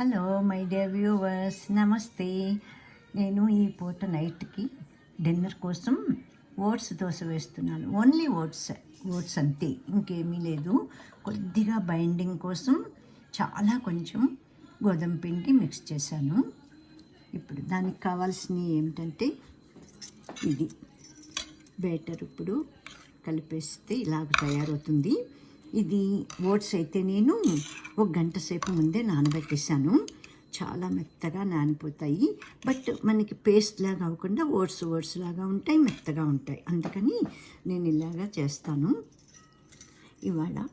Hello my dear viewers. నమస్తే. నేను ఈ పూట నైట్కి డిన్నర్ కోసం ఓట్స్ దోశ వేస్తున్నాను. ఓన్లీ ఓట్స్ ఓట్స్ అంతే. ఇంకేమీ లేదు. కొద్దిగా బైండింగ్ కోసం చాలా కొంచెం గోధుమ పిండి మిక్స్ చేశాను. ఇప్పుడు దానికి కావాల్సినవి ఏమిటంటే ఇది. బ్యాటర్ ఇప్పుడు కలిపేస్తే ఇలాగ తయారవుతుంది. ఇది ఓట్స్ అయితే నేను ఒక గంట సేపు ముందే నానబెట్టేశాను. చాలా మెత్తగా నానిపోతాయి. బట్ మనకి పేస్ట్ లాగా అవ్వకుండా ఓట్స్ ఓట్స్ లాగా ఉంటాయి మెత్తగా ఉంటాయి. అందుకని నేను ఇలాగా చేస్తాను. ఇవాళ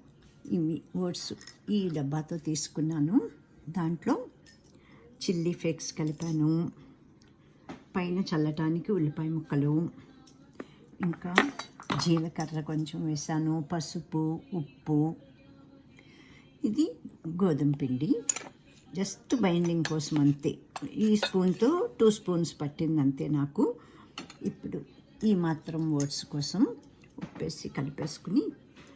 ఇవి ఓట్స్ ఈ డబ్బాతో తీసుకున్నాను. దాంట్లో చిల్లీ ఫ్లేక్స్ కలిపాను. పైన చల్లటానికి ఉల్లిపాయ ముక్కలు. ఇంకా జీలకర్ర కొంచెం వేసాను పసుపు ఉప్పు. ఇది గోధుమ పిండి. జస్ట్ బైండింగ్ కోసం అంతే. ఈ స్పూన్తో టూ స్పూన్స్ పట్టింది అంతే నాకు. ఇప్పుడు ఈ మాత్రం ఓట్స్ కోసం ఉప్పేసి కలిపేసుకుని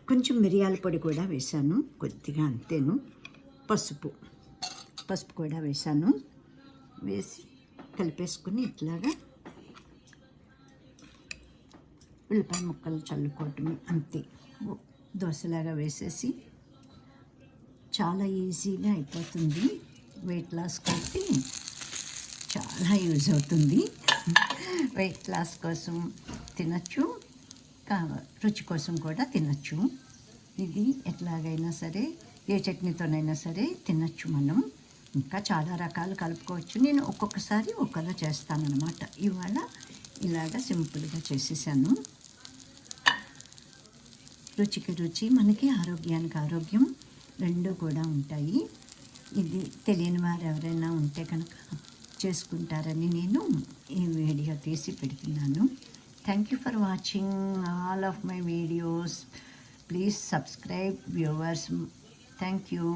కొంచెం మిరియాల పొడి కూడా వేశాను కొద్దిగా అంతేను. పసుపు పసుపు కూడా వేశాను వేసి కలిపేసుకుని ఇట్లాగా ఉల్లిపాయ ముక్కలు చల్లుకోవటమే అంతే. దోశలాగా వేసేసి చాలా ఈజీగా అయిపోతుంది. వెయిట్ లాస్ కాబట్టి చాలా యూజ్ అవుతుంది. వెయిట్ లాస్ కోసం తినచ్చు. రుచి కోసం కూడా తినచ్చు. ఇది ఎట్లాగైనా సరే ఏ చట్నీతోనైనా సరే తినచ్చు మనం. ఇంకా చాలా రకాలు కలుపుకోవచ్చు. నేను ఒక్కొక్కసారి ఒక్కలా చేస్తానన్నమాట. ఇవాళ ఇలాగ సింపుల్గా చేసేసాను. రుచికి రుచి మనకి ఆరోగ్యానికి ఆరోగ్యం రెండూ కూడా ఉంటాయి. ఇది తెలియని వారు ఎవరైనా ఉంటే కనుక చేసుకుంటారని నేను ఈ వీడియో తీసి పెడుతున్నాను. Thank you for watching all of my videos please subscribe viewers thank you